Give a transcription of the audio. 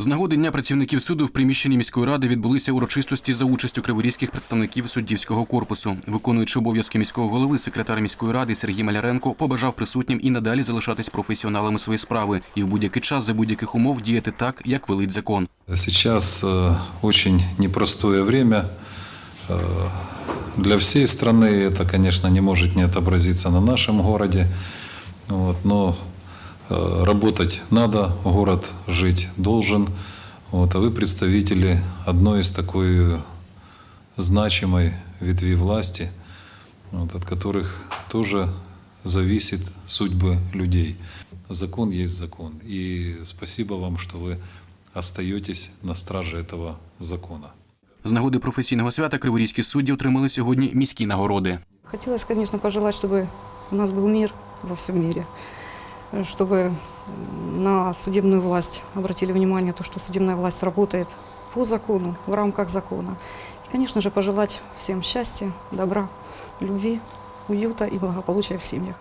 З нагоди Дня працівників суду в приміщенні міської ради відбулися урочистості за участю криворізьких представників суддівського корпусу. Виконуючи обов'язки міського голови, секретар міської ради Сергій Маляренко побажав присутнім і надалі залишатись професіоналами своєї справи і в будь-який час за будь-яких умов діяти так, як велить закон. Сейчас э, очень непростое время. Э, Для всей страны это, конечно, не может не отобразиться на нашем городе. Вот, но э, работать надо, город жить должен. Вот, а вы представители одной из такой значимой ветви власти, вот, от которых тоже зависит судьбы людей. Закон есть закон. И спасибо вам, что вы остаетесь на страже этого закона. З нагоди професійного свята криворізькі судді отримали сьогодні міські нагороди. Хотелось, конечно, пожелать, чтобы у нас был мир во всем мире, чтобы на судебную власть обратили внимание, то, что судебная власть работает по закону, в рамках закона. И, конечно же, пожелать всем счастья, добра, любви, уюта и благополучия в семьях.